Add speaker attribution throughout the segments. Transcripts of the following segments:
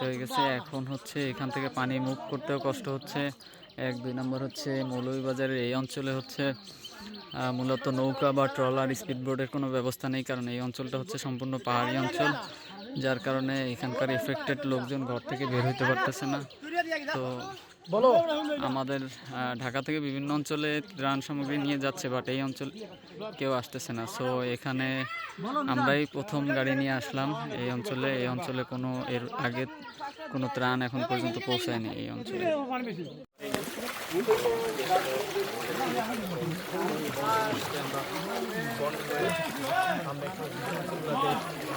Speaker 1: হয়ে গেছে, এখন হচ্ছে এখান থেকে পানি মুভ করতেও কষ্ট হচ্ছে। এক, দুই নম্বর হচ্ছে মৌলভীবাজারের এই অঞ্চলে হচ্ছে মূলত নৌকা বা ট্রলার স্পিড বোর্ডের কোনো ব্যবস্থা নেই, কারণ এই অঞ্চলটা হচ্ছে সম্পূর্ণ পাহাড়ি অঞ্চল, যার কারণে এখানকার এফেক্টেড লোকজন ঘর থেকে বের হইতে পারতেছে না। তো আমাদের ঢাকা থেকে বিভিন্ন অঞ্চলে ত্রাণ সামগ্রী নিয়ে যাচ্ছে বাট এই অঞ্চল কেউ আসতেছে না। সো এখানে আমরাই প্রথম গাড়ি নিয়ে আসলাম। এই অঞ্চলে এই অঞ্চলে কোনো, এর আগে কোনো ত্রাণ এখন পর্যন্ত পৌঁছায়নি এই অঞ্চলে।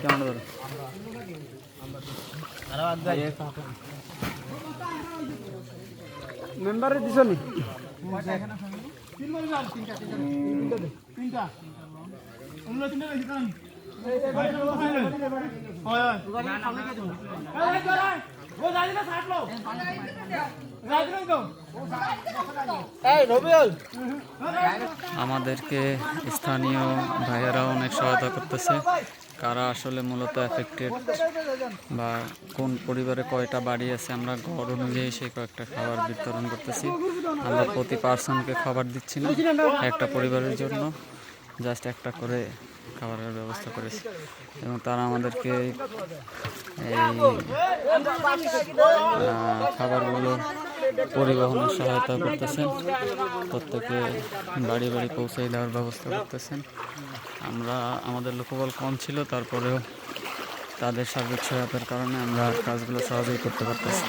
Speaker 1: কেমন ধরো
Speaker 2: মেম্বারে দিছ নি?
Speaker 1: আমাদেরকে স্থানীয় ভাইয়েরা অনেক সহায়তা করতেছে। কারা আসলে মূলত এফেক্টেড বা কোন পরিবারে কয়টা বাড়ি আছে, আমরা ঘর অনুযায়ী সেই কয়েকটা খাবার বিতরণ করতেছি। আমরা প্রতি পার্সনকে খাবার দিচ্ছি না, একটা পরিবারের জন্য। জাস্ট একটা করে খাবারের ব্যবস্থা করেছি। এবং তারা আমাদেরকে এই খাবারগুলো পরিবহনের সহায়তা করতেছেন। প্রত্যেকে বাড়ি বাড়ি পৌঁছে দেওয়ার ব্যবস্থা করতেছেন। আমরা, আমাদের লোকবল কম ছিল, তারপরেও তাদের সার্বিক সহায়তার কারণে আমরা কাজগুলো সহজেই করতে পারতেছি।